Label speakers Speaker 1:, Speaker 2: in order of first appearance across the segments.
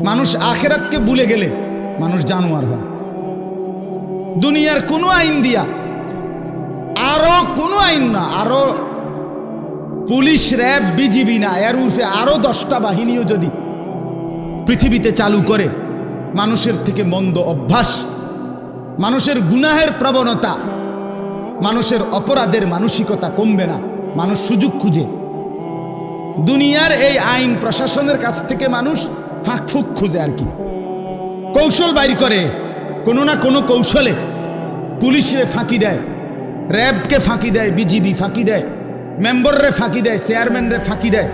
Speaker 1: মানুষ আখেরাতকে ভুলে গেলে মানুষ জানোয়ার হয়। দুনিয়ার কোনো আইন দিয়া, আরও কোনো আইন না, আরও পুলিশ, র্যাব, বিজিবি না, এর উর্ফে আরও দশটা বাহিনীও যদি পৃথিবীতে চালু করে, মানুষের থেকে মন্দ অভ্যাস, মানুষের গুনাহের প্রবণতা, মানুষের অপরাধের মানসিকতা কমবে না, মানুষ সুযোগ খুঁজে। দুনিয়ার এই আইন প্রশাসনের কাছ থেকে মানুষ ফাঁক ফুক খুঁজে আর কি। কৌশল বাইর করে, কোনো না কোনো কৌশলে পুলিশরে ফাঁকি দেয়, র্যাবকে ফাঁকি দেয়, বিজিবি ফাঁকি দেয়, মেম্বররে ফাঁকি দেয়, চেয়ারম্যানরে ফাঁকি দেয়,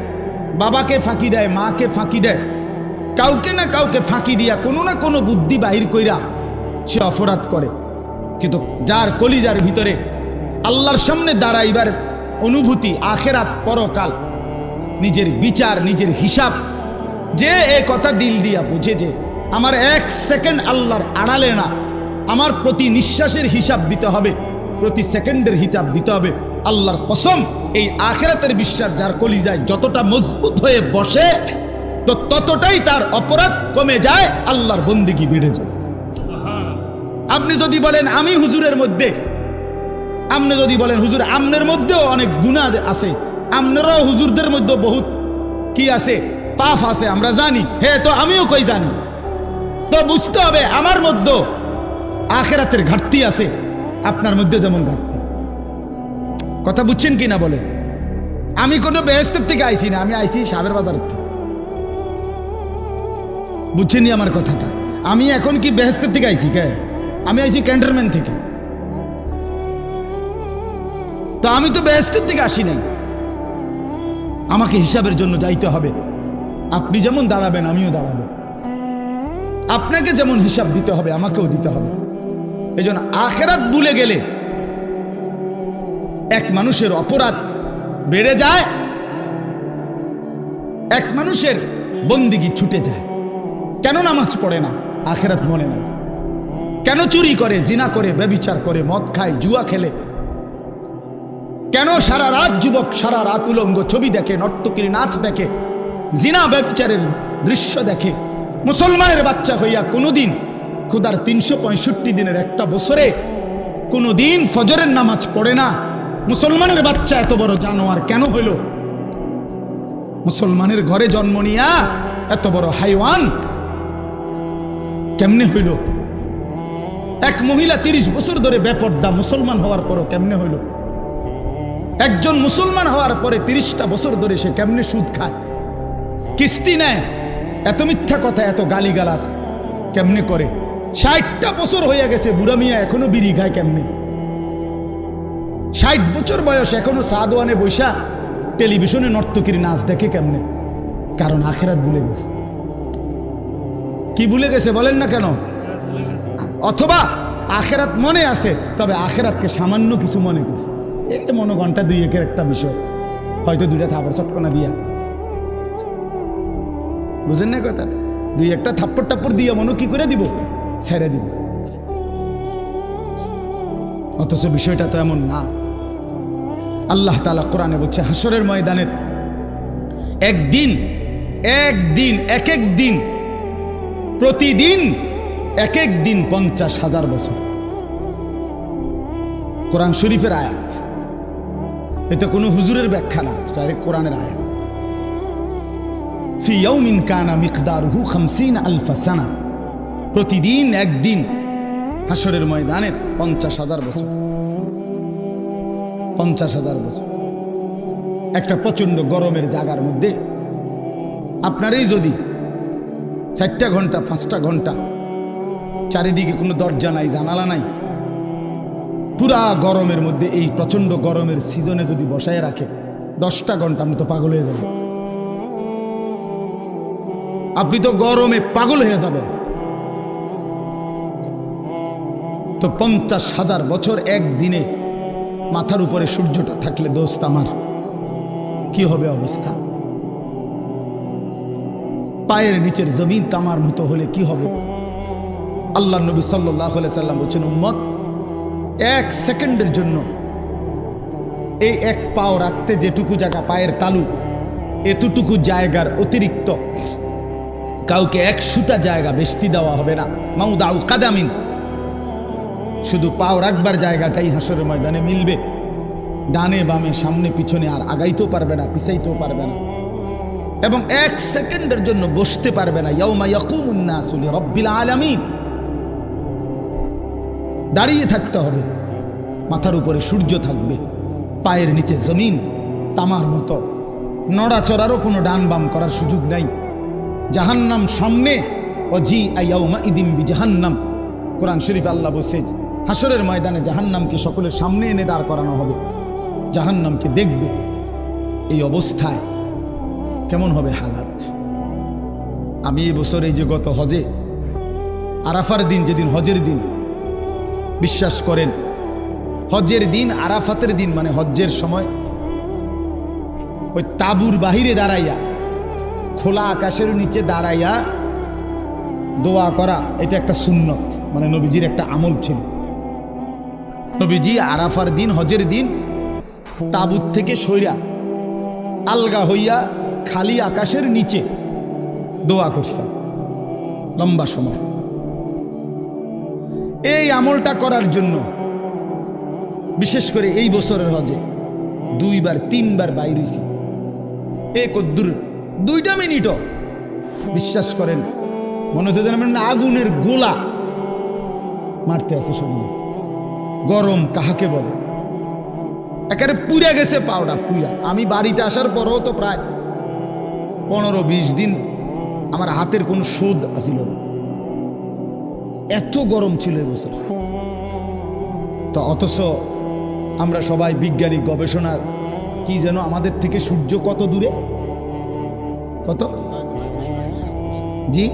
Speaker 1: বাবাকে ফাঁকি দেয়, মাকে ফাঁকি দেয়। কাউকে না কাউকে ফাঁকি দিয়া কোনো না কোনো বুদ্ধি বাহির কইরা সে অপরাধ করে। কিন্তু যার কলিজার ভিতরে আল্লাহর সামনে দাঁড়াইবার অনুভূতি আখেরাত পরকাল, নিজের বিচার, নিজের হিসাব যে এ কথা দিল দিয়া বুঝে যে আমার এক সেকেন্ড আল্লাহর আড়ালে না, আমার প্রতি নিঃশ্বাসের হিসাব দিতে হবে, প্রতি সেকেন্ডের হিসাব দিতে হবে। আল্লাহর কসম, এই আখেরাতের বিশ্বাস যার কলিজায় যতটা মজবুত হয়ে বসে, তো ততটাই তার অপরাধ কমে যায়, আল্লাহর বন্দিগি বেড়ে যায়। আপনি যদি বলেন, আমি হুজুরের মধ্যে, আপনি যদি বলেন, হুজুর আমনের মধ্যেও অনেক গুণা আছে আমনেরও হুজুরদের মধ্যে বহুত কি আছে? পাপ আছে, আমরা জানি। হে, তো আমিও কই জানি? তো বুঝতে হবে, আমার মধ্যে আখেরাতের ঘাটতি আছে, আপনার মধ্যে যেমন ঘাটতি। কথা বুঝছেন কি না বলে আমি কোনো বেহস্তের থেকে আইছি না, আমি আইছি সাবের বাজার থেকে। বুঝছেননি আমার কথাটা? আমি এখন কি বেহেস্তের থেকে আইছি, কে? আমি আইছি ক্যান্টনমেন্ট থেকে। তো আমি তো বেহেস্তের থেকে আসি নাই। আমাকে হিসাবের জন্য যাইতে হবে। আপনি যেমন দাঁড়াবেন, আমিও দাঁড়াবো। আপনাকে যেমন হিসাব দিতে হবে, আমাকেও দিতে হবে। এই জন্য আখেরাত ভুলে গেলে এক মানুষের অপরাধ বেড়ে যায়, এক মানুষের বন্দিগি ছুটে যায়। কেন নামাজ পড়ে না? আখেরাত মনে নাই। কেন চুরি করে, জিনা করে, ব্যবিচার করে, মদ খায়, জুয়া খেলে? কেন সারা রাত যুবক, সারা রাত উলঙ্গ, ছবি দেখে, নর্তকীর নাচ দেখে? জিনা ব্যবচারের দৃশ্য দেখে মুসলমানের বাচ্চা হইয়া কোনোদিন খুদার তিনশো পঁয়ষট্টি দিনের একটা বছরে কোনোদিন ফজরের নামাজ পড়ে না। মুসলমানের বাচ্চা এত বড় জানোয়ার কেন হইল? মুসলমানের ঘরে জন্ম নিয়া এত বড় হাইওয়ান কেমনে হইল? এক মহিলা তিরিশ বছর ধরে বেপর্দা মুসলমান হওয়ার পরও কেমনে হইল? একজন মুসলমান হওয়ার পরে তিরিশটা বছর ধরে সে কেমনে সুদ খায়? কিস্তি নেয়। এত মিথ্যা কথা, এত গালিগালাস কেমনে করে? ষাটটা বছর হয়ে গেছে, বুড়া মিয়া এখনও বিড়ি খায় কেমনে? ষাট বছর বয়স, এখনও সাদওয়ানে বৈশা টেলিভিশনে নর্তকীর নাচ দেখে কেমনে? কারণ আখেরাত ভুলে গেছে। কি ভুলে গেছে বলেন না কেন? অথবা আখেরাত মনে আছে, তবে আখেরাতকে সামান্য কিছু মনে করছে এই মনে ঘণ্টা দুই একের একটা বিষয়। হয়তো দুইটা থাপড় চটকনা দিয়া। বুঝেন না কথা দুই একটা থাপ্পড় টাপ্পড় দিয়ে মনে কি করে দিব? ছেড়ে দিব। অথচ বিষয়টা তো এমন না। আল্লাহ তালা কোরআনে বলছে হাসরের ময়দানের একদিন একদিন এক এক দিন, প্রতিদিন এক এক দিন পঞ্চাশ হাজার বছর। কোরআন শরীফের আয়াত। এটা কোনো হুজুরের ব্যাখ্যা না, ডাইরেক্ট কোরআনের আয়াত। ফি ইয়াউমিন কানা মিকদারহু খামসিন আলফা প্রতিদিন একদিন হাসরের ময়দানের পঞ্চাশ হাজার বছর। পঞ্চাশ হাজার বছর। একটা প্রচণ্ড গরমের জায়গার মধ্যে আপনারই যদি চারটা ঘণ্টা, পাঁচটা ঘণ্টা, চারিদিকে কোনো দরজা নাই, জানালা নাই, পুরা গরমের মধ্যে এই প্রচণ্ড গরমের সিজনে যদি বসায় রাখে, দশটা ঘণ্টা আপনি তো পাগল হয়ে যাবেন আপনি তো গরমে পাগল হয়ে যাবেন। তো পঞ্চাশ হাজার বছর একদিনে মাথার উপরে সূর্যটা থাকলে দোস্ত আমার কি হবে অবস্থা? পায়ের নিচের জমিন তামার মতো হলে কি হবে? আল্লাহ নবী সাল্লাম বলছেন, উম্মত, এক সেকেন্ডের জন্য এই এক পাও রাখতে যেটুকু জায়গা পায়ের তালু, এতটুকু জায়গার অতিরিক্ত কাউকে এক সুতা জায়গা বেশতি দেওয়া হবে না। মাউদাউ কাদামিন। শুধু পাও রাখবার জায়গাটাই হাসরের ময়দানে মিলবে। ডানে বামে, সামনে পিছনে আর আগাইতেও পারবে না, পিছাইতেও পারবে না। এবং এক সেকেন্ডের জন্য বসতে পারবে না। ইয়াউমা ইয়াকুমুন নাসু লিরাব্বিল আলামিন। দাঁড়িয়ে থাকতে হবে। মাথার উপরে সূর্য থাকবে। পায়ের নিচে জমিন। তামার মতো। নড়াচড়ারও কোনো ডান বাম করার সুযোগ নাই। জাহান্নাম সামনে ও জি আইয়াউমা ইদিম বি জাহান্নাম কোরআন শরীফ আল্লাহ বসে হাসরের ময়দানে জাহান্নামকে সকলের সামনে এনে দাঁড় করানো হবে। জাহান্নামকে দেখবে। এই অবস্থায় কেমন হবে হালাত? আমি এই বছর এই যে গত হজে, আরাফার দিন যেদিন হজের দিন, বিশ্বাস করেন, হজের দিন আরাফাতের দিন মানে হজ্জের সময়, ওই তাবুর বাহিরে দাঁড়াইয়া খোলা আকাশের নিচে দাঁড়াইয়া দোয়া করা, এটা একটা সুন্নত। মানে নবীজির একটা আমল ছিল। নবীজি আরাফার দিন, হজের দিন তাবুত থেকে সইরা আলগা হইয়া খালি আকাশের নিচে দোয়া করছে। লম্বা সময়। এই আমলটা করার জন্য, বিশেষ করে এই বছরের হজে দুইবার, তিনবার বাইরেছি। এ কদ্দুর দুইটা মিনিটও। বিশ্বাস করেন, মনে হচ্ছে যেন আগুনের গোলা মারতে আছে শরীরে গরম কাহাকে বলে? একেবারে পুড়ে গেছে পাউডা পুরা আমি বাড়িতে আসার পরও তো প্রায় পনেরো বিশ দিন আমার হাতের কোনো শোধ আসিল না। এত গরম ছিল এবছর তো অথচ আমরা সবাই বিজ্ঞানিক গবেষণা কি যেন আমাদের থেকে সূর্য কত দূরে? কত? জি?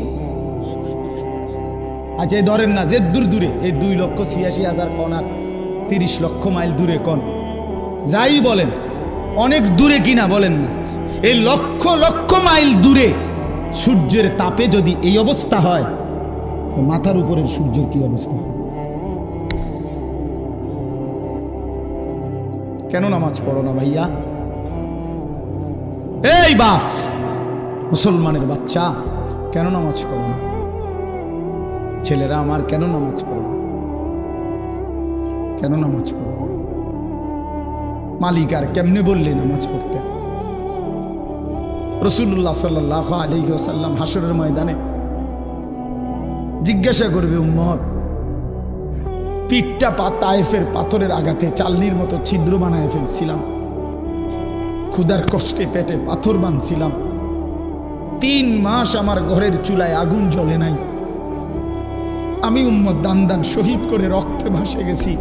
Speaker 1: আচ্ছা এই ধরেন না, যে দূর দূরে, এই দুই লক্ষ ছিয়াশি হাজার কন আর তিরিশ লক্ষ মাইল দূরে কন যাই বলেন, অনেক দূরে কিনা বলেন না। এই লক্ষ লক্ষ মাইল দূরে সূর্যের তাপে যদি এই অবস্থা হয় মাথার উপরের সূর্যের কি অবস্থা? কেন নামাজ পড়ো না ভাইয়া? এই বাপ মুসলমানের বাচ্চা, কেন নামাজ পড়ো না? ছেলেরা আমার কেন নামাজ পড়ো কেন নামাজ পড়ো মালিক আর কেমনে বললে নামাজ পড়তে? রসুল্লাহ সাল্লাহ আলী সাল্লাম হাসরের ময়দানে জিজ্ঞাসা করবে, উম্মত, পিঠটা পা তায়েফের পাথরের আঘাতে চালনির মতো ছিদ্র বানায় ফেলছিলাম। ক্ষুদার কষ্টে পেটে পাথর বাঁধছিলাম। তিন মাস আমার ঘরের চুলায় আগুন জ্বলে নাই। আমি উম্মত দান দান শহীদ করে রক্তে ভাসে গেছি।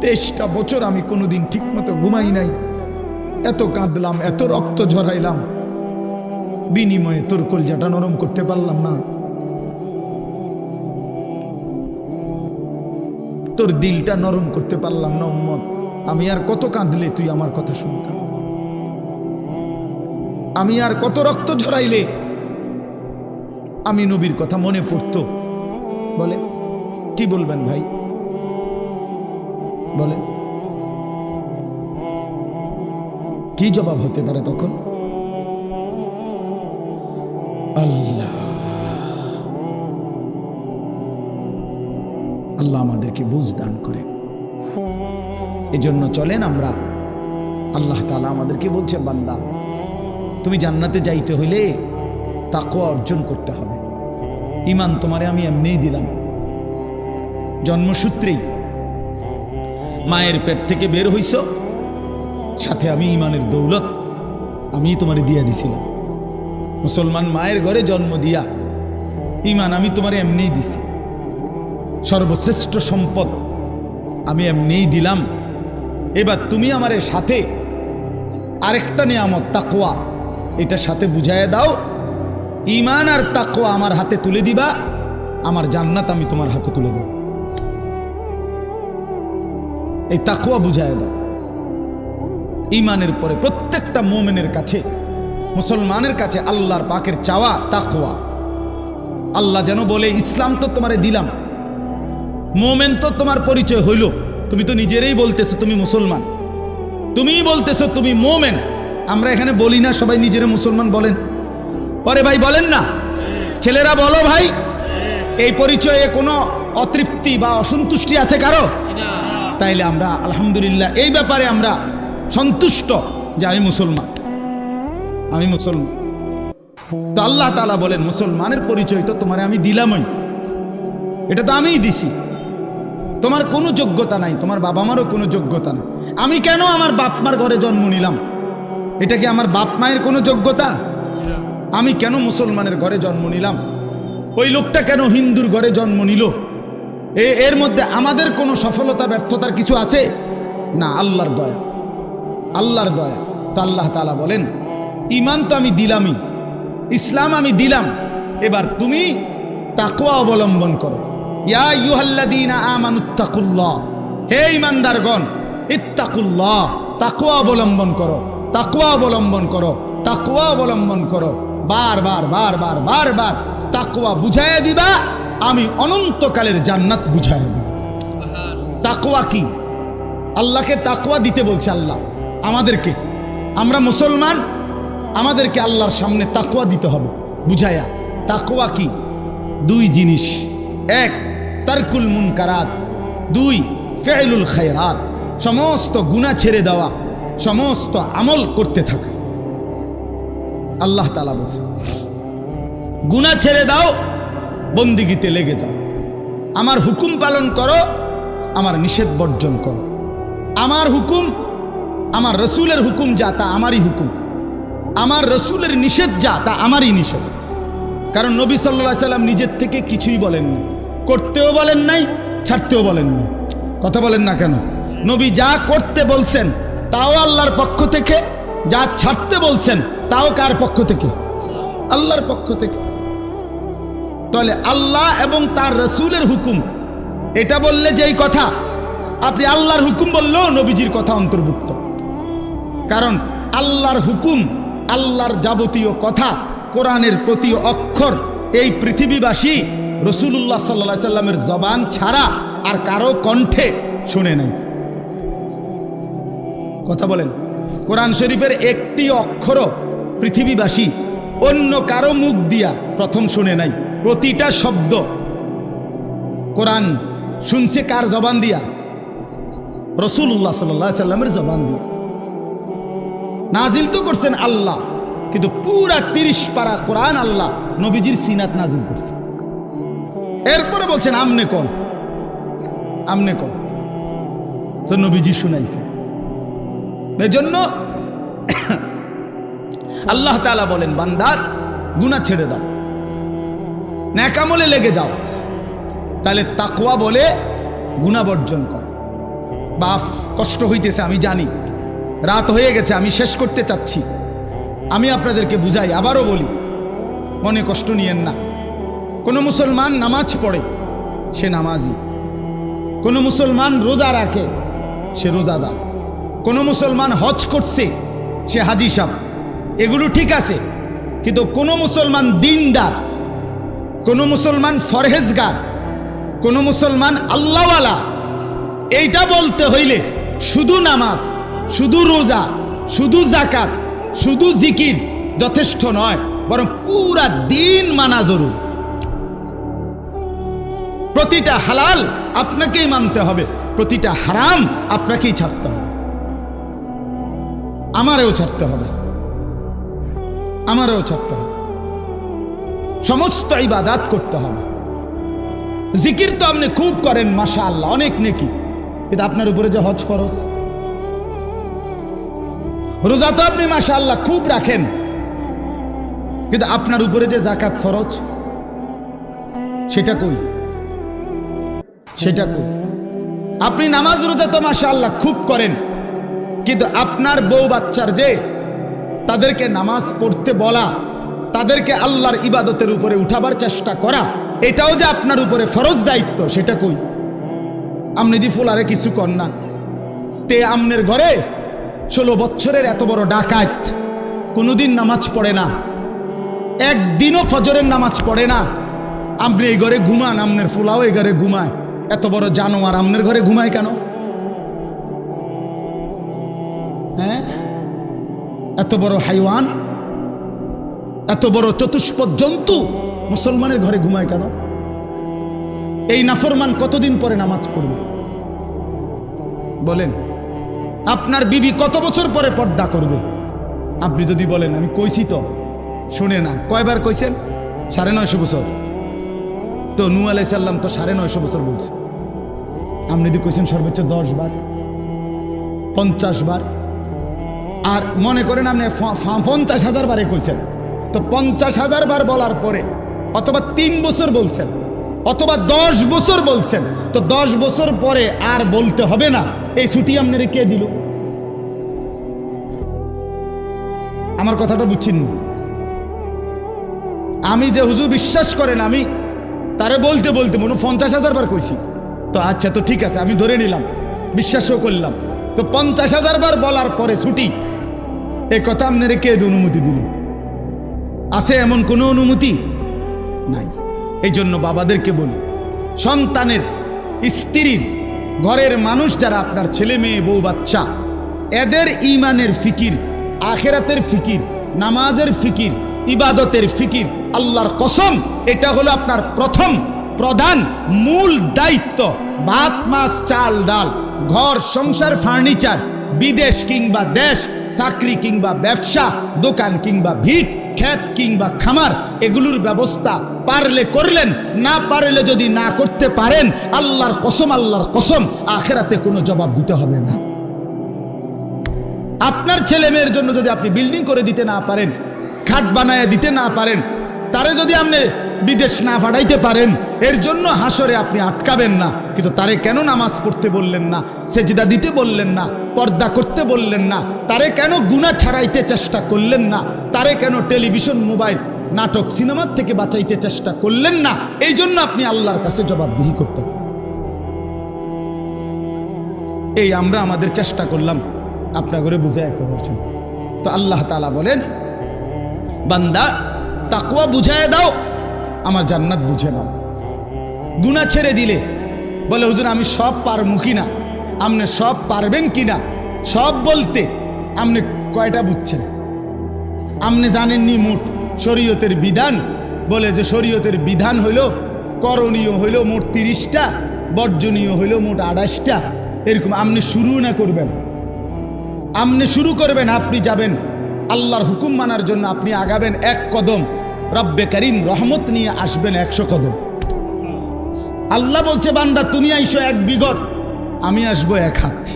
Speaker 1: তেইশটা বছর আমি কোনোদিন ঠিকমতো ঘুমাই নাই। এত কাঁদলাম, এত রক্ত ঝরাইলাম। বিনিময়ে তোর কলজাটা নরম করতে পারলাম না। তোর দিলটা নরম করতে পারলাম না উম্মত। আমি আর কত কাঁদলে তুই আমার কথা শুনতাম? আমি আর কত রক্ত ঝরাইলে? আমি নবীর কথা মনে পড়তো। বলে, কি বলবেন ভাই? বলে, কি জবাব হতে পারে তখন? আল্লাহ। আল্লাহ আমাদেরকে বুঝ দান করে। এজন্য চলেন আমরা। আল্লাহ তালা আমাদেরকে বলছে বান্দা তুমি জান্নাতে যাইতে হইলে তাকওয়া অর্জন করতে হবে। ইমান তোমারে আমি এমনিই দিলাম। জন্মসূত্রেই। মায়ের পেট থেকে বের হইছ, সাথে আমি ইমানের দৌলত আমি তোমারে দিয়া দিছিলাম। মুসলমান মায়ের ঘরে জন্ম দিয়া ইমান আমি তোমারে এমনিই দিছি। সর্বশ্রেষ্ঠ সম্পদ আমি এমনিই দিলাম। এবার তুমি আমার সাথে আরেকটা নিয়ামত তাকোয়া এটা সাথে বুঝাইয়া দাও ইমান আর তাকোয়া আমার হাতে তুলে দিবা, আমার জান্নাত আমি তোমার হাতে তুলে দেব। এই তাকোয়া বুঝাইয়া দাও। ইমানের পরে প্রত্যেকটা মোমেনের কাছে, মুসলমানের কাছে আল্লাহর পাকের চাওয়া তাকোয়া আল্লাহ যেন বলে, ইসলাম তো তোমারে দিলাম, মোমেন তো তোমার পরিচয় হইল। তুমি তো নিজেরই বলতেছো তুমি মুসলমান। তুমিই বলতেছো তুমি মোমেন। আমরা এখানে বলি না সবাই নিজেরা মুসলমান বলেন। পরে ভাই বলেন না। ছেলেরা বলো ভাই এই পরিচয়ে কোনো অতৃপ্তি বা অসন্তুষ্টি আছে কারও? তাইলে আমরা আলহামদুলিল্লাহ এই ব্যাপারে আমরা সন্তুষ্ট যে আমি মুসলমান। আমি মুসলমান। তো আল্লাহ তালা বলেন মুসলমানের পরিচয় তো তোমার আমি দিলামই। এটা তো আমিই দিছি। তোমার কোনো যোগ্যতা নাই তোমার বাবা মারও কোনো যোগ্যতা নাই। আমি কেন আমার বাপ মার ঘরে জন্ম নিলাম? এটা কি আমার বাপ মায়ের কোনো যোগ্যতা? আমি কেন মুসলমানের ঘরে জন্ম নিলাম? ওই লোকটা কেন হিন্দুর ঘরে জন্ম নিল? এ এর মধ্যে আমাদের কোনো সফলতা ব্যর্থতার কিছু আছে? না আল্লাহর দয়া। আল্লাহর দয়া। তো আল্লাহ তালা বলেন ইমান তো আমি দিলামই ইসলাম আমি দিলাম। এবার তুমি তাকুয়া অবলম্বন করো। ইয়া ইউহাল্লাদিনা আমানুত্তাকুল্লাহ হে ইমানদারগণ ইত্তাকুল্লাহ তাকুয়া অবলম্বন করো। তাকওয়া অবলম্বন করো, তাকওয়া অবলম্বন করো। বারবার বারবার বারবার তাকওয়া বুঝাইয়া দিবা, আমি অনন্তকালের জান্নাত বুঝাইয়া দিব। তাকওয়া কি? আল্লাহকে তাকওয়া দিতে বলছে আল্লাহ। আমাদেরকে, আমরা মুসলমান, আমাদেরকে আল্লাহর সামনে তাকওয়া দিতে হবে বুঝায়া তাকওয়া কি? দুই জিনিস। এক, তারকুল মুনকারাত। দুই ফেলুল খায়রাত। সমস্ত গুণা ছেড়ে দেওয়া। সমস্ত আমল করতে থাকা। আল্লাহ তালা বলছে গুণা ছেড়ে দাও, বন্দিগিতে লেগে যাও। আমার হুকুম পালন করো, আমার নিষেধ বর্জন করো। আমার হুকুম, আমার রসুলের হুকুম যা, তা আমারই হুকুম। আমার রসুলের নিষেধ যা, তা আমারই নিষেধ। কারণ নবী সাল্লা সাল্লাম নিজের থেকে কিছুই বলেন না করতেও বলেন নাই, ছাড়তেও বলেন না কথা বলেন না কেন? নবী যা করতে বলছেন তাও আল্লাহর পক্ষ থেকে যা ছাড়তে বলছেন, তাও কার পক্ষ থেকে? আল্লাহর পক্ষ থেকে। তাহলে আল্লাহ এবং তার রসুলের হুকুম, এটা বললে যেই কথা, আপনি আল্লাহর হুকুম বললেও নবীজির কথা অন্তর্ভুক্ত। কারণ আল্লাহর হুকুম, আল্লাহর যাবতীয় কথা, কোরআনের প্রতি অক্ষর, এই পৃথিবীবাসী রসুল্লাহ সাল্লা সাল্লামের জবান ছাড়া আর কারও কণ্ঠে শুনে নেই। কথা বলেন। কোরআন শরীফের একটি অক্ষর পৃথিবীবাসী অন্য কারও মুখ দিয়া প্রথম শুনে নাই। প্রতিটা শব্দ কোরআন শুনছে কার জবান দিয়া? রসুল্লাহ সাল্লাহ সাল্লামের জবান দিয়া। নাজিল তো করছেন আল্লাহ, কিন্তু পুরা তিরিশ পারা কোরআন আল্লাহ নবীজির সিনাত নাজিল করছে। এরপরে বলছেন, আমনে কন আমনে কন। তো নবীজি শুনাইছে। এজন্য আল্লাহ তালা বলেন বান্দার গুণা ছেড়ে দাও। ন্যাকামলে লেগে যাও। তাহলে তাকওয়া বলে গুণা বর্জন কর। বাফ, কষ্ট হইতেছে, আমি জানি। রাত হয়ে গেছে, আমি শেষ করতে চাচ্ছি। আমি আপনাদেরকে বুঝাই, আবারও বলি, মনে কষ্ট নিয়েন না। কোনো মুসলমান নামাজ পড়ে, সে নামাজি। কোনো মুসলমান রোজা রাখে, সে রোজাদার কোনো মুসলমান হজ করছে, সে হাজি সাহ এগুলো ঠিক আছে, কিন্তু কোনো মুসলমান দিনদার, কোনো মুসলমান ফরহেজগার, কোনো মুসলমান আল্লাহওয়ালা, এইটা বলতে হইলে শুধু নামাজ, শুধু রোজা, শুধু জাকাত শুধু জিকির যথেষ্ট নয়, বরং পুরা দিন মানা জরুর। প্রতিটা হালাল আপনাকেই মানতে হবে, প্রতিটা হারাম আপনাকেই ছাড়তে হবে। আমারও ছাড়তে হবে। আমারও ছাড়তে হবে। সমস্ত ইবাদাত করতে হবে। জিকির তো আপনি খুব করেন মাশা আল্লাহ অনেক নেকি। কিন্তু আপনার উপরে যে হজ ফরজ। রোজা তো আপনি মাশা আল্লাহ খুব রাখেন। কিন্তু আপনার উপরে যে জাকাত ফরজ, সেটা কই? সেটা কই? আপনি নামাজ রোজা তো মাশা আল্লাহ খুব করেন। কিন্তু আপনার বউ বাচ্চার যে তাদেরকে নামাজ পড়তে বলা, তাদেরকে আল্লাহর ইবাদতের উপরে উঠাবার চেষ্টা করা, এটাও যে আপনার উপরে ফরজ দায়িত্ব, সেটা কই? আপনি দি ফুলারে কিছু কর না। তে আমনের ঘরে ষোলো বছরের এত বড় ডাকাত কোনোদিন নামাজ পড়ে না। একদিনও ফজরের নামাজ পড়ে না। আপনি এই ঘরে ঘুমান, আমনের ফুলাও এই ঘরে ঘুমায়। এত বড় জানোয়ার আমনের ঘরে ঘুমায় কেন? হ্যাঁ? এত বড় হাইওয়ান, এত বড় চতুষ্পদ জন্তু মুসলমানের ঘরে ঘুমায় কেন? এই নাফরমান কতদিন পরে নামাজ পড়বে? বলেন, আপনার বিবি কত বছর পরে পর্দা করবে? আপনি যদি বলেন, আমি কইছি তো শুনে না, কয়বার কইছেন? সাড়ে নয়শো বছর। তো নু আলাইসাল্লাম তো সাড়ে নয়শো বছর বলছে। আপনি যদি কইছেন সর্বোচ্চ দশ বার, পঞ্চাশ বার আর মনে করেন আপনি পঞ্চাশ হাজার বারে কইছেন। তো পঞ্চাশ হাজার বার বলার পরে, অথবা তিন বছর বলছেন, অথবা দশ বছর বলছেন, তো দশ বছর পরে আর বলতে হবে না। এই ছুটি আপনারে কে দিল? আমার কথাটা বুঝছেন? আমি যে হুজুর বিশ্বাস করেন আমি, তারে বলতে বলতে মনে পঞ্চাশ হাজার বার কইছি। তো আচ্ছা তো ঠিক আছে, আমি ধরে নিলাম, বিশ্বাসও করলাম। তো পঞ্চাশ হাজার বার বলার পরে ছুটি এই কথা আপনারে কে অনুমতি দিল? আছে এমন কোনো অনুমতি? নাই। এই জন্য বাবাদেরকে বলি সন্তানের, স্ত্রীর, ঘরের মানুষ যারা আপনার ছেলে মেয়ে, বউ, বাচ্চা, এদের ইমানের ফিকির, আখেরাতের ফিকির, নামাজের ফিকির, ইবাদতের ফিকির, আল্লাহর কসম, এটা হলো আপনার প্রথম, প্রধান, মূল দায়িত্ব। ভাত, মাছ, চাল, ডাল, ঘর, সংসার, ফার্নিচার বিদেশ কিংবা দেশ, চাকরি কিংবা ব্যবসা, দোকান কিংবা ভিট, ক্ষেত কিংবা খামার, এগুলোর ব্যবস্থা পারলে করলেন, না পারলে যদি না করতে পারেন, আল্লাহর কসম আল্লাহর কসম, আখেরাতে কোনো জবাব দিতে হবে না। আপনার ছেলে মেয়ের জন্য যদি আপনি বিল্ডিং করে দিতে না পারেন, খাট বানায় দিতে না পারেন, তারে যদি আপনি বিদেশ না পাঠাইতে পারেন, এর জন্য হাসরে আপনি আটকাবেন না। কিন্তু তারে কেন নামাজ পড়তে বললেন না, সেজদা দিতে বললেন না, পর্দা করতে বললেন না, তারে কেন গুণা ছাড়াইতে চেষ্টা করলেন না, তারে কেন টেলিভিশন, মোবাইল, নাটক, সিনেমার থেকে বাঁচাইতে চেষ্টা করলেন না, এই জন্য আপনি আল্লাহর কাছে জবাবদিহি করতে হবে। এই আমরা আমাদের চেষ্টা করলাম আপনার ঘরে বুঝে এক তো আল্লাহ তালা বলেন, বান্দা তাকুয়া বুঝায় দাও আমার জান্নাত বুঝে নাও। গুণা ছেড়ে দিলে বলে, হুজুর, আমি সব পারমু কিনা আপনি সব পারবেন কিনা সব বলতে আপনি কয়টা বুঝছেন? আপনি জানেননি মোট, শরীয়তের বিধান। বলে যে, শরীয়তের বিধান হইল করণীয় হইল মোট তিরিশটা, বর্জনীয় হইল মোট আড়াইশটা। এরকম আপনি শুরু না করবেন? আপনি শুরু করবেন, আপনি যাবেন। আল্লাহর হুকুম মানার জন্য আপনি আগাবেন এক কদম। রব্বে করিম রহমত নিয়ে আসবেন একশো কদম। আল্লাহ বলছে, বান্দা, তুমি আইসো এক বিগত, আমি আসব এক হাত।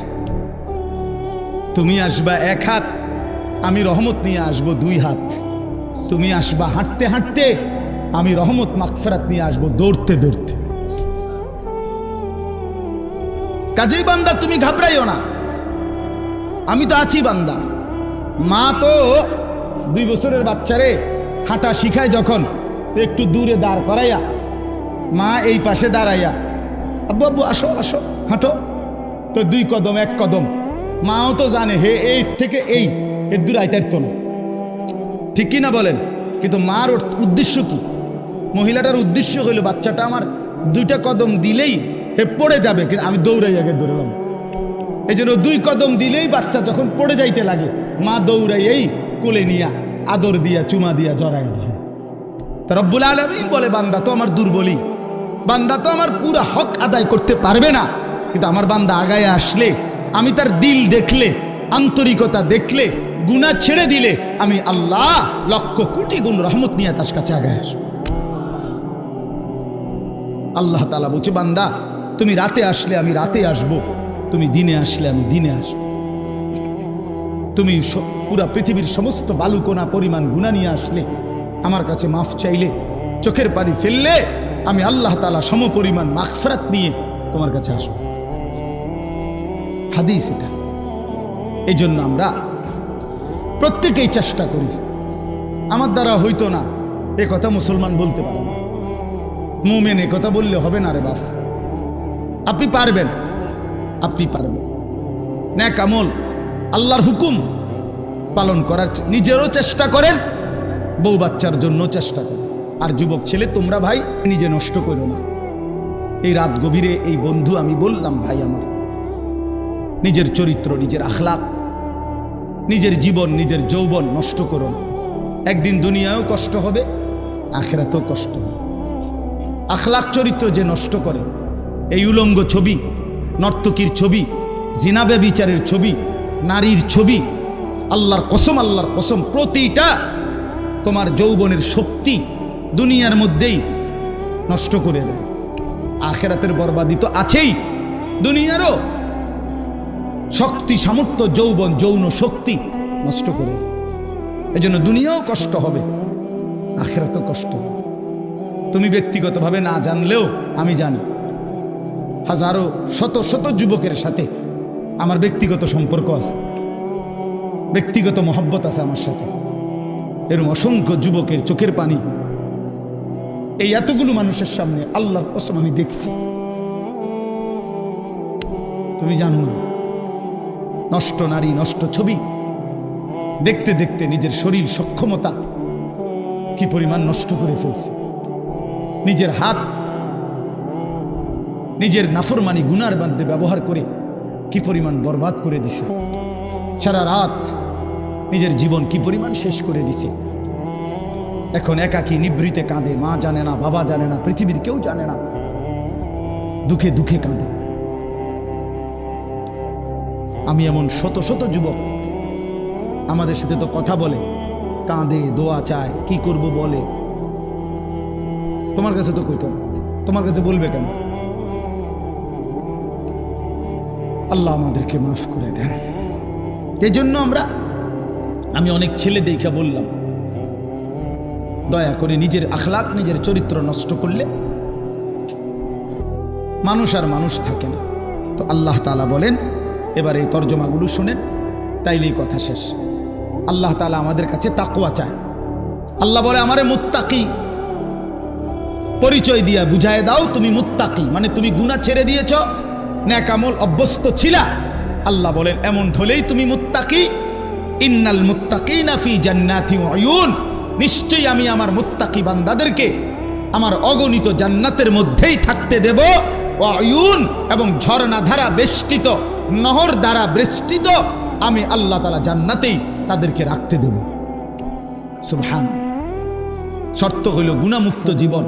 Speaker 1: তুমি আসবা এক হাত, আমি রহমত নিয়ে আসব দুই হাত। তুমি আসবা হাঁটতে হাঁটতে, আমি রহমত মাকফেরাত নিয়ে আসব দৌড়তে দৌড়তে। কাজেই বান্দা, তুমি ঘাবড়াইও না। আমি তো আছি বান্দা। মা তো দুই বছরের বাচ্চারে হাঁটা শিখায় যখন, একটু দূরে দাঁড় করাইয়া, মা এই পাশে দাঁড়াইয়া, আব্বু আব্বু, আসো আসো, হাঁটো। তো দুই কদম, এক কদম। মাও তো জানে, হে, এই থেকে এই এর দূর আইতার তো না। ঠিক কি না বলেন? কিন্তু মার উদ্দেশ্য কি? মহিলাটার উদ্দেশ্য হইল, বাচ্চাটা আমার দুইটা কদম দিলেই হে পড়ে যাবে। কিন্তু আমি দৌড়াই আগে দৌড়লাম এই জন্য দুই কদম দিলেই বাচ্চা যখন পড়ে যাইতে লাগে, মা দৌড়াই এই কোলে নিয়া আদর দিয়া, চুমা দিয়া জড়াই দেয় তা রব্বুল আলমিন বলে, বান্দা তো আমার দুর্বলী। বান্দা তো আমার পুরো হক আদায় করতে পারবে না। কিন্তু আমার বান্দা আগায় আসলে, আমি তার দিল দেখলে, আন্তরিকতা দেখলে গুণা ছেড়ে দিলে, আমি আল্লাহ লক্ষ কোটি গুণ রহমত নিয়ে তার কাছে আগায় আসব। আল্লাহ তালা বলছে, বান্দা, তুমি রাতে আসলে আমি রাতে আসব, তুমি দিনে আসলে আমি দিনে আসব। তুমি পুরা পৃথিবীর সমস্ত বালুকোনা পরিমাণ গুণা নিয়ে আসলে, আমার কাছে মাফ চাইলে, চোখের পানি ফেললে, আমি আল্লাহ তালা সম পরিমাণ মাগফরাত নিয়ে তোমার কাছে আসব। হাদিস এটা। এই জন্য আমরা প্রত্যেকেই চেষ্টা করি। আমার দ্বারা হইতো না, এ কথা মুসলমান বলতে পারে না। মোমেন এ কথা বললে হবে না রে বাপ। আপনি পারবেন আপনি পারবেন। ন্যাক আমল আল্লাহর হুকুম পালন করার নিজেরও চেষ্টা করেন, বউ বাচ্চার জন্য চেষ্টা করেন। আর যুবক ছেলে, তোমরা ভাই, নিজে নষ্ট করো না। এই রাত গভীরে এই বন্ধু আমি বললাম, ভাই আমার, নিজের চরিত্র, নিজের আখলাক নিজের জীবন, নিজের যৌবন নষ্ট করো না। একদিন দুনিয়ায়ও কষ্ট হবে, আখেরাতেও কষ্ট হবে। আখলাক চরিত্র যে নষ্ট করে, এই উলঙ্গ ছবি, নর্তকীর ছবি জিনাবে বিচারের ছবি নারীর ছবি, আল্লাহর কসম আল্লাহর কসম, প্রতিটা তোমার যৌবনের শক্তি দুনিয়ার মধ্যেই নষ্ট করে দেয়। আখেরাতের বরবাদি তো আছেই দুনিয়ারও। শক্তি, সামর্থ্য, যৌবন, যৌন শক্তি নষ্ট করে এজন্য দুনিয়াও কষ্ট হবে, আখেরাতও কষ্ট হবে। তুমি ব্যক্তিগতভাবে না জানলেও আমি জানি, হাজারো, শত শত যুবকের সাথে আমার ব্যক্তিগত সম্পর্ক আছে। ব্যক্তিগত মহব্বত আছে আমার সাথে। এরকম অসংখ্য যুবকের চোখের পানি। এই এতগুলো মানুষের সামনে আল্লাহর কসম আমি দেখছি। তুমি জানো না, নষ্ট নারী, নষ্ট ছবি। দেখতে দেখতে নিজের শরীর সক্ষমতা কি পরিমাণ নষ্ট করে ফেলছে। নিজের হাত, নিজের নাফরমানি গুনার মধ্যে ব্যবহার করে কি পরিমাণ বরবাদ করে দিছে? সারা রাত নিজের জীবন কি পরিমাণ শেষ করে দিছে? এখন একাকী নিবৃতে কাঁদে, মা জানে না, বাবা জানে না, পৃথিবীর কেউ জানে না। দুঃখে দুঃখে কাঁদে। আমি এমন শত শত যুবক, আমাদের সাথে তো কথা বলে, কাঁদে, দোয়া চায়, কি করব বলে। তোমার কাছে তো কইতো না। তোমার কাছে বলবে কেন? আল্লাহ আমাদেরকে মাফ করে দেন। এই জন্য আমরা, আমি অনেক ছেলে দেখা বললাম, দয়া করে নিজের আখলাক নিজের চরিত্র নষ্ট করলে মানুষ আর মানুষ থাকে না। তো আল্লাহ তালা বলেন, এবার এই তর্জমাগুলো শোনেন, তাইলেই কথা শেষ। আল্লাহ তালা আমাদের কাছে তাকুয়া চায়। আল্লাহ বলে, আমারে মুত্তাকি। পরিচয় দিয়া বুঝায় দাও, তুমি মুত্তাকি মানে তুমি গুণা ছেড়ে দিয়েছ ন্যাকামল অভ্যস্ত ছিলা। আল্লাহ বলেন, এমন হলেই তুমি মুত্তাকি। ইন্নাল মুত্তাকি নাফি জান্নাতি অয়ুন নিশ্চয়ই আমি আমার মুত্তাকি বান্দাদেরকে আমার অগণিত জান্নাতের মধ্যেই থাকতে দেব। অয়ুন এবং ঝর্ণা ধারা বেষ্টিত, নহর দ্বারা বেষ্টিত আমি আল্লাহ তালা জান্নাতেই তাদেরকে রাখতে দেব। সুবহান। শর্ত হইল গুণামুক্ত জীবন।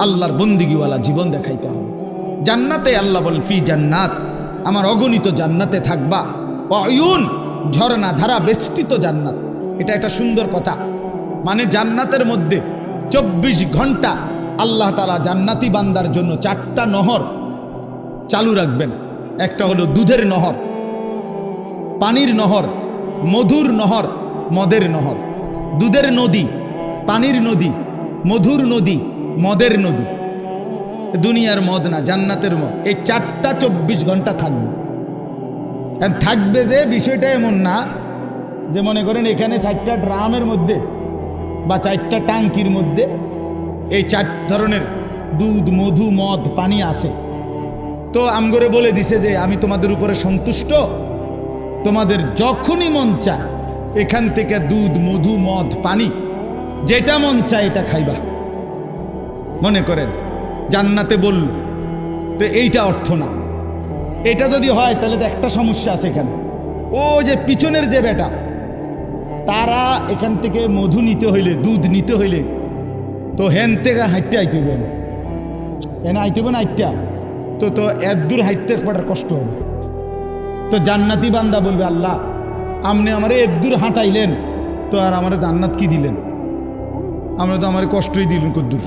Speaker 1: আল্লাহর বন্দিগিওয়ালা জীবন দেখাইতে হবে। জান্নাতে আল্লাহ বলেন, ফি জান্নাত, আমার অগণিত জান্নাতে থাকবা। অয়ুন, ঝর্ণা ধারা বেষ্টিত জান্নাত। এটা একটা সুন্দর কথা। মানে জান্নাতের মধ্যে চব্বিশ ঘণ্টা আল্লাহ তালা জান্নাতি বান্দার জন্য চারটা নহর চালু রাখবেন। একটা হলো দুধের নহর, পানির নহর, মধুর নহর, মদের নহর। দুধের নদী, পানির নদী, মধুর নদী, মদের নদী। দুনিয়ার মদ না, জান্নাতের মদ। এই চারটা চব্বিশ ঘণ্টা থাকবে। থাকবে যে বিষয়টা এমন না যে মনে করেন এখানে চারটা ড্রামের মধ্যে বা চারটা টাঙ্কির মধ্যে এই চার ধরনের দুধ, মধু, মদ, পানি আছে। তো আমগরে বলে দিছে যে আমি তোমাদের উপরে সন্তুষ্ট। তোমাদের যখনই মন চায় এখান থেকে দুধ, মধু, মদ, পানি, যেটা মন চায় এটা খাইবা। মনে করেন জান্নাতে বলল, তো এইটা অর্থ না। এটা যদি হয়, তাহলে তো একটা সমস্যা আছে এখানে। ও যে পিছনের যে বেটা, তারা এখান থেকে মধু নিতে হইলে, দুধ নিতে হইলে, তো হেন থেকে হাইটে আইতে হবে এনে আইতে হবে না আইটা তো তো এত দূর হাইটতে একবার কষ্ট হবে। তো জান্নাতি বান্দা বলবে, আল্লাহ, আপনি আমারে এত দূর হাঁটাইলেন, তো আর আমার জান্নাত কি দিলেন? আমরা তো আমার কষ্টই দিলেন কদ্দূর।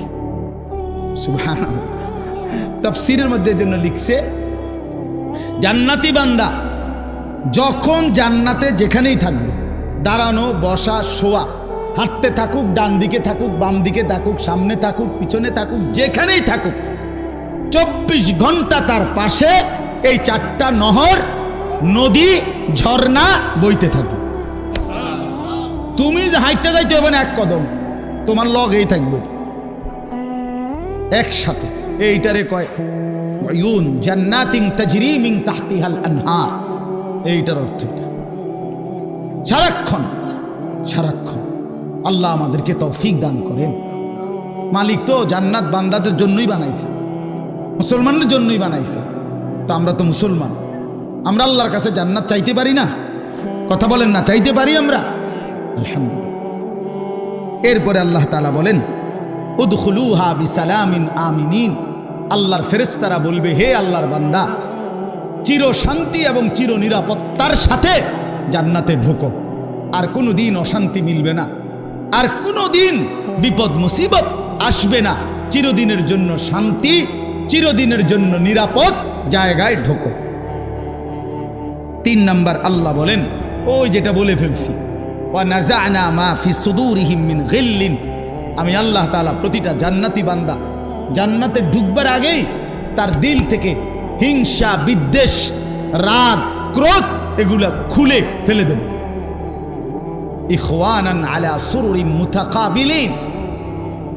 Speaker 1: তফসিরের মধ্যে জন্য লিখছে, জান্নাতি বান্দা যখন জান্নাতে যেখানেই থাকবে, দাঁড়ানো, বসা, শোয়া, হাঁটতে থাকুক, ডান দিকে থাকুক, বাম দিকে থাকুক, সামনে থাকুক, পিছনে থাকুক, যেখানেই থাকুক, চব্বিশ ঘণ্টা তার পাশে এই চারটা নহর, নদী, ঝর্ণা বইতে থাকবে। তুমি হাইটটা যাইতে হবে না, এক কদম, তোমার লগেই থাকবে। একসাথে। এইটারে কয় জান্নাতিং তাজরি মিন তাহতিহাল আনহার। এইটার অর্থ সারাক্ষণ সারাক্ষণ আল্লাহ আমাদেরকে তৌফিক দান করেন। মালিক তো জান্নাত বান্দাদের জন্যই বানাইছে, মুসলমানদের জন্যই বানাইছে। তো আমরা তো মুসলমান। আমরা আল্লাহর কাছে জান্নাত চাইতে পারি না? কথা বলেন না, চাইতে পারি আমরা? আলহামদুলিল্লাহ। এরপরে আল্লাহ তালা বলেন উদখুলুহা বিসালামিন আমিনিন। আল্লাহর ফেরেস্তারা বলবে, হে আল্লাহর বান্দা, চির শান্তি এবং চির নিরাপত্তার সাথে জান্নাতে ঢোকো। আর কোনো দিন অশান্তি মিলবে না। আর কোনো দিন বিপদ, মুসিবত আসবে না। চিরদিনের জন্য শান্তি, চিরদিনের জন্য নিরাপদ জায়গায় ঢোকো। তিন নাম্বার আল্লাহ বলেন, ওই যেটা বলে ফেলছি ওয়ানাজানা মা ফি সুদুরিহিম মিন আমি আল্লাহ তাআলা প্রতিটা জান্নাতি বান্দা। জান্নাতে ঢুকবার আগেই তার দিল থেকে হিংসা, বিদ্বেষ, রাগ, ক্রোধ এগুলা খুলে ফেলে দেব।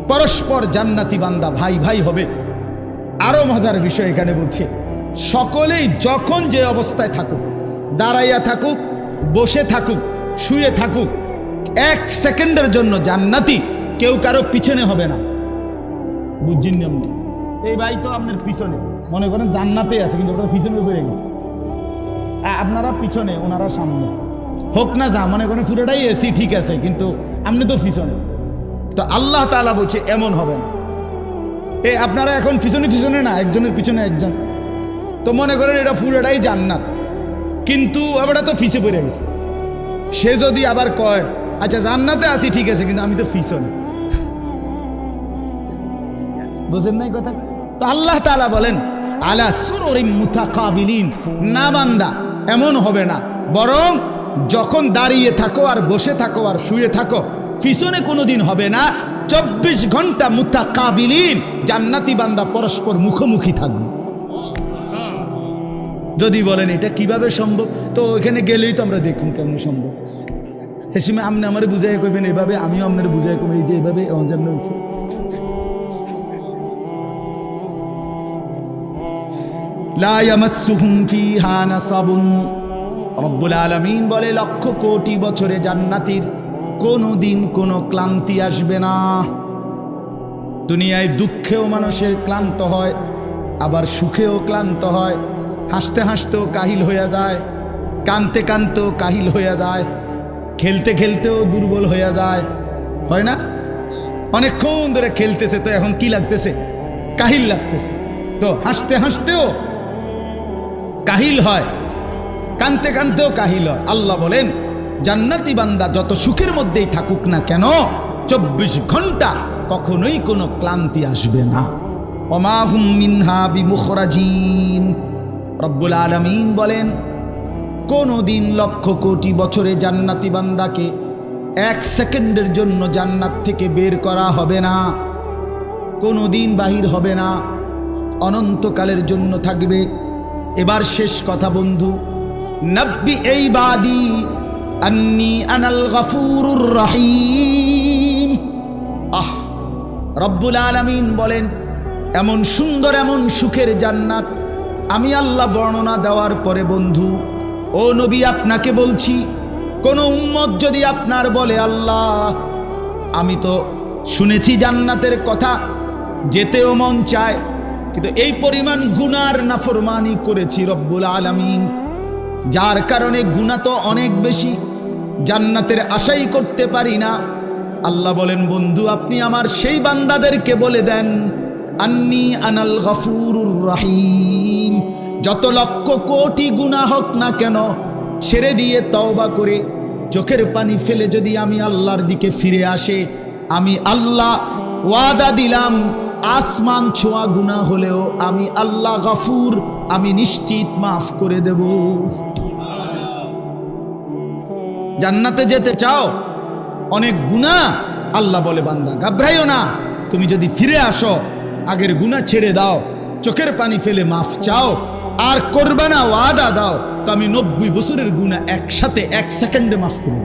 Speaker 1: পরস্পর জান্নাতি বান্দা ভাই ভাই হবে। আরও মজার বিষয় এখানে বলছে, সকলেই যখন যে অবস্থায় থাকুক, দাঁড়াইয়া থাকুক, বসে থাকুক, শুয়ে থাকুক, এক সেকেন্ডের জন্য জান্নাতি কেউ কারও পিছনে হবে না। বুঝছেন আপনি? এই ভাই তো আপনার পিছনে। মনে করেন জান্নাতে আছে, কিন্তু ওটা পিছনে পড়ে গেছে। আপনারা পিছনে, ওনারা সামনে। হোক না যা, মনে করেন পুরোটাই এসি ঠিক আছে, কিন্তু আপনি তো পিছনে। তো আল্লাহ তাআলা বলছে, এমন হবে না। এ, আপনারা এখন পিছনে পিছনে না, একজনের পিছনে একজন। তো মনে করেন এটা পুরোটাই জান্নাত। কিন্তু আবার তো ফিসে পড়ে গেছে। সে যদি আবার কয় আচ্ছা জান্নাতে আছি, ঠিক আছে, কিন্তু আমি তো পিছনে। বুঝেন নাই কথা? তো আল্লাহ তাআলা বলেন, আলা সুররিম মুতাকাবিলিন, না বান্দা, এমন হবে না। বরং যখন দাঁড়িয়ে থাকো আর বসে থাকো আর শুয়ে থাকো, পিছনে কোনোদিন হবে না। চব্বিশ ঘণ্টা মুথা মুতাকাবিলিন, জান্নাতি বান্দা পরস্পর মুখোমুখি থাকবে। যদি বলেন, এটা কীভাবে সম্ভব? তো ওইখানে গেলেই তো আমরা দেখুন কেমন সম্ভব। হেসিমে, আপনি আমার বুঝাই কইবেন, এভাবে আমিও আপনার বুঝাই কইবেন, এই যে এভাবে অঞ্জান হয়েছে রব্বুল আলামিন বলে, লক্ষ কোটি বছরে জান্নাতির কোনো দিন কোনো ক্লান্তি আসবে না। দুনিয়ায় দুঃখেও মানুষের ক্লান্ত হয়, আবার সুখেও ক্লান্ত হয়। হাসতে হাসতেও কাহিল হয়ে যায়, কানতে কানতেও কাহিল হয়ে যায়, খেলতে খেলতেও দুর্বল হয়ে যায়। হয় না? অনেকক্ষণ ধরে খেলতেছে, তো এখন কি লাগতেছে? কাহিল লাগতেছে। তো হাসতে হাসতেও কাহিল হয়। কানতে কানতেও কাহিল হয়। আল্লাহ বলেন, জান্নাতি বান্দা যত সুখের মধ্যেই থাকুক না কেন, চব্বিশ ঘণ্টা কখনোই কোনো ক্লান্তি আসবে না। অমাহুম বিমুখরাজিন। রব্বুল আলমিন বলেন কোনো দিন লক্ষ কোটি বছরে জান্নাতি বান্দাকে এক সেকেন্ডের জন্য জান্নাত থেকে বের করা হবে না। কোনো দিন বাহির হবে না। অনন্তকালের জন্য থাকবে। এবার শেষ কথা বন্ধু। নব্বি এই বাদি, আন্নি আনাল গফুরুর রহিম। আহ, রব্বুল আলামিন বলেন, এমন সুন্দর এমন সুখের জান্নাত আমি আল্লাহ বর্ণনা দেওয়ার পরে বন্ধু, ও নবী আপনাকে বলছি, কোন উম্মত যদি আপনার বলে, আল্লাহ, আমি তো শুনেছি জান্নাতের কথা, যেতেও মন চায় কিন্তু এই পরিমাণ গুনার নাফরমানি করেছি রব্বুল আলামিন। যার কারণে গুণা তো অনেক বেশি, জান্নাতের আশাই করতে পারি না। আল্লাহ বলেন, বন্ধু, আপনি আমার সেই বান্দাদেরকে বলে দেন, আন্নি আনাল গফুরুর রাহিম। যত লক্ষ কোটি গুণা হোক না কেন, ছেড়ে দিয়ে তওবা করে চোখের পানি ফেলে যদি আমি আল্লাহর দিকে ফিরে আসে, আমি আল্লাহ ওয়াদা দিলাম আসমান ছোঁয়া গুণা হলেও আমি আল্লাহ গাফুর, আমি নিশ্চিত মাফ করে দেব। জান্নাতে যেতে চাও, অনেক গুণা আল্লাহ বলে বান্দা। ঘাবড়াইও না, তুমি যদি ফিরে আসো, আগের গুণা ছেড়ে দাও, চোখের পানি ফেলে মাফ চাও, আর করবে না, ওয়াদা দাও, তো আমি নব্বই বছরের গুণা একসাথে এক সেকেন্ডে মাফ করব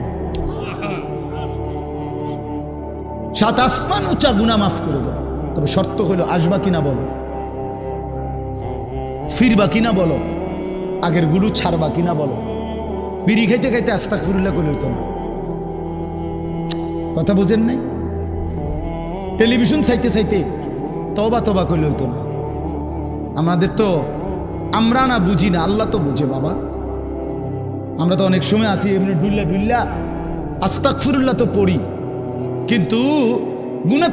Speaker 1: সাত আসমান উঁচা গুণা মাফ করে দেবো। তবে শর্ত হলো আসবা কিনা বলো? ফিরবা কিনা বলো? আগের গুরু ছাড়বা কিনা বলো? বিড়ি খাইতে খাইতে আস্তাক ফিরুল্লাহ করে হতো কথা বুঝেন নাই? টেলিভিশন চাইতে চাইতে তবা তবা করলে হতো না আমাদের তো, আমরা না বুঝি না, আল্লাহ তো বুঝে বাবা। আমরা তো অনেক সময় আছি, এমনি ডুল্লা ডুল্লা আস্তাক ফিরুল্লাহ তো পড়ি। কিন্তু গুণা